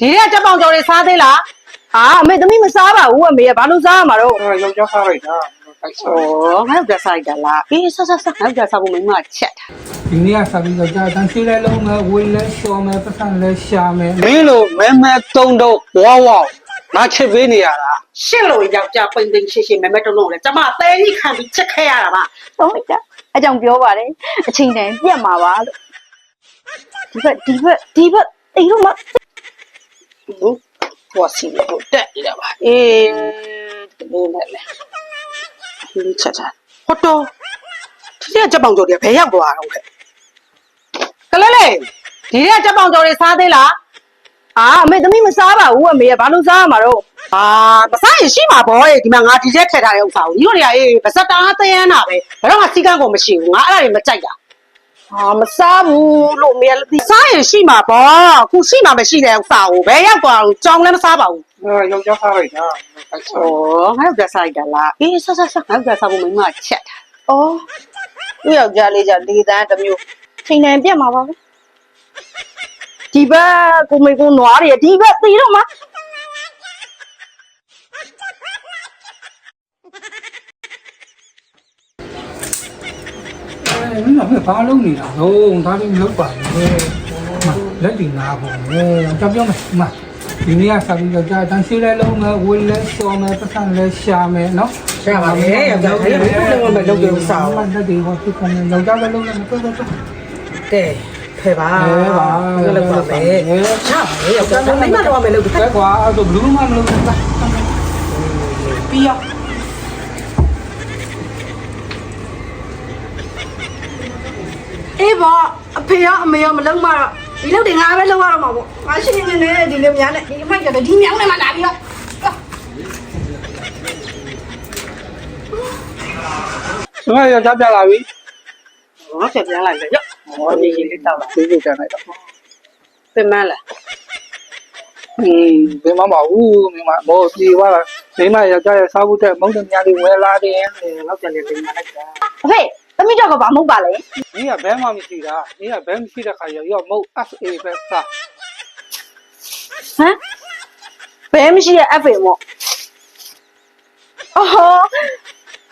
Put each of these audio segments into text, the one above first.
ဒီတဲ့ကြက်ပေါင်ကြော်တွေစားသေးလားအာအမေသမီးမစားပါဘူးအမေကဘာလို့စားရမှာတော့အဲယောက်ျားစားလိုက်တာတိုက်စားဩငါ့ယောက်ျားစားလိုက်တာလားအေးဆက်ဆက်ဆက်ငါ့ယောက်ျားစားဖို့မိမကချက်တာဒီနေ့ကစားပြီးတော့ကြာတန်းစီလဲလုံးမယ်ဝေးလဲရှော်မယ်ပတ်စံလဲရှာမယ်မင်းလိုမဲမဲတုံးတော့ဝါဝါငါချစ်ပေးနေရတာရှင့်လို့ယောက်ျားပိန်ပိန်ရှင်းရှင်းမဲမဲတုံးတုံးလဲကျမအသေးကြီးခံပြီးချက်ခဲ့ရတာပါသုံးလိုက်တာအကြောင်းပြောပါတယ်အချိန်တန်ပြတ်မှာပါလို့ဒီဘက်ဒီဘက်ဒီဘက်အေးတော့မ ဟုတ်ဟောစီလို့တက်ရပါအေးဒီလိုနဲ့လေဒီချက်ချက်ဟောတော့ဒီတဲ့ကြက်ပေါင်ကြော်တွေဘယ်ရောက်သွားတော့လဲကလေးလေးဒီတဲ့ကြက်ပေါင်ကြော်တွေစားသေးလားအာအမေသမီးမစားပါဘူးအမေကဘာလို့စားရမှာတော့အာမစားရင်ရှိမှာပေါ့ဒီမှာငါဒီချက်ထည့်ထားတဲ့ဥစ္စာကိုညီတို့တွေကအေးဗစက်တာသယန်းတာပဲဘယ်တော့မှစီကန်းကိုမရှိဘူးငါအဲ့ဒါတွေမကြိုက်တာ အာမစားဘူးလို့အမေကလည်းသိစားရင်ရှိမှာပေါ့ခုရှိမှာမရှိတဲ့ဥစ္စာကိုဘယ်ရောက်သွားလို့ကြောင်လည်းမစားပါဘူးအဲယောက်ျားစားလိုက်တာတိုက်ဩစားငါ့ယောက်ျားစားလိုက်တာလားအေးဆက်ဆက်ဆက်ငါ့ယောက်ျားစားဖို့မိမကချက်တာ။အော်သူ့ယောက်ျားလေးじゃလေတန်းတစ်မျိုးချိန်တန်ပြတ်မှာပါပဲဒီဘက်ကိုမေကိုနွားတွေဒီဘက်တီတော့မှာ အဲမင်းကဘာလုံးနေတာတော့ဒါလည်းမလုပ်ပါနဲ့လက်တင်ငါပေါ့လေကြောက်ပြောမယ်မဒီနေ့ကစားပြီးတော့ကြာတန်းစီလဲလုံးမယ်ဝေးလဲရှော်မယ်ပတ်စံလဲရှာမယ်နော်လက်တွေဟောဖြစ်ကုန်ယောက်ျားပဲလုံးမယ်တော့တော့ကဲဖယ်ပါအဲပါလောက်ပါမယ်ချပါလေယောက်ျားမိမတော့မယ်လို့ဘယ်ကွာအဲ့တော့ဘလူးမှမလုပ်ဘူးလားပြီးရော အေးပေါ့အဖေရောအမေရောမလုံးမတော့ဒီလောက်တွေငါပဲလုံးရတော့မှာပေါ့ငါရှိနေနေနဲ့ဒီလိုများနဲ့ဒီမိုက်ကဒီမြောင်းနဲ့မှလာပြီးတော့ငါယောက်ျားပြလာပြီဟောချက်ပြန်လိုက်လေရောဟောဒီကြီးလေးတောက်လာသေးသေးတန်လိုက်တော့ပြင်မလားอืมဘယ်မှမဟုတ်မင်းမမောပြေသွားတာမိမယောက်ျားရဲ့စားဖို့တဲ့မုန်းတဲ့များလေးဝယ်လာတယ်လောက်ကြလေပြင်မလိုက်တာအဖေ သမီးတော့ကဘာမဟုတ်ပါလဲမင်းကဘဲမှမရှိတာမင်းကဘဲမရှိတဲ့ခါရောရောမဟုတ် SA ပဲစားဟမ်ဘယ်မရှိရဲ့ FA မို့အော်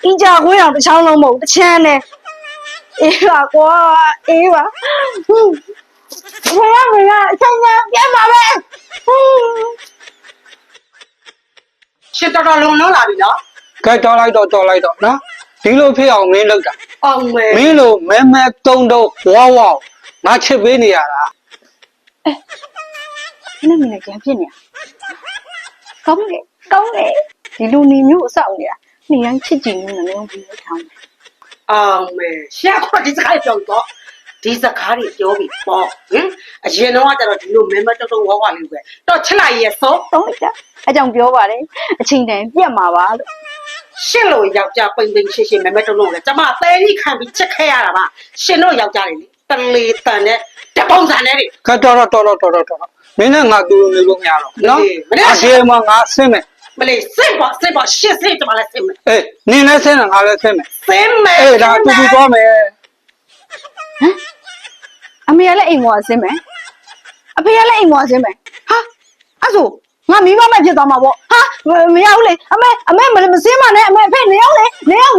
အင်းကြခွေးအောင်တစ်ချောင်းလုံးမဟုတ်တစ်ချမ်းနဲ့အေးပါကွာအေးပါဟွန်းဘယ်ရမလဲအချိန်ချင်းပြန်ပါပဲဟွန်းရှစ်တော်တော်လုံလုံးလာပြီနော်ကဲတော်လိုက်တော့တော်လိုက်တော့နော်ဒီလိုဖြစ်အောင်မင်းလုပ်တာ အောင်မယ်မင်းလိုမဲမဲတုံးတော့ဝါဝါငါချစ်ပေးနေရတာနည်းနည်းနဲ့ကြံဖြစ်နေတာကောင်းတယ်ကောင်းတယ်ဒီလူနေမျိုးအဆောက်နေတာနေတိုင်းချစ်ကြည်နေနေလုံးပြီးထားတယ်အောင်မယ်ရှက်ခွက်ဒီစကားပြောတော့ဒီစကားတွေပြောပြီးပေါ့ဟင်အရင်တော့ကျတော့ဒီလိုမဲမဲတုံတုံဝါဝါလေးပဲတော့ချစ်လိုက်ရဲ့စောသုံးလိုက်တာအကြောင်းပြောပါတယ်အချိန်တန်ပြတ်မှာပါလို့ ရှင့်လို့ယောက်ျားပိန်ပိန်ရှင်းရှင်းမဲမဲတုံတုံလဲကျမအသေးကြီးခံပြီးချက်ခဲ့ရတာပါရှင်တို့ယောက်ျားတွေလေတလေတန်နဲ့တပုံစံနဲ့တွေကဲတော်တော့တော်တော့တော်တော့တော်တော့မင်းနဲ့ငါတူလို့နေလို့မရတော့နော်အရှိမငါဆင်းမယ်မလေးစိတ်ပါစိတ်ပါရှစ်စိတ်ကျမလည်းစိတ်မယ်အေးနင်းလည်းဆင်းတယ်ငါလည်းဆင်းမယ်စိတ်မယ်အေးဒါတူတူသွားမယ်အမေကလည်းအိမ်ပေါ်ဆင်းမယ်အဖေကလည်းအိမ်ပေါ်ဆင်းမယ်ဟာအဲ့ဆို ငါမိမမဖြစ်သွားမှာပေါ့ဟာမရဘူးလေအမေအမေမစင်းပါနဲ့အမေအဖေနေအောင်လေနေအောင်လေ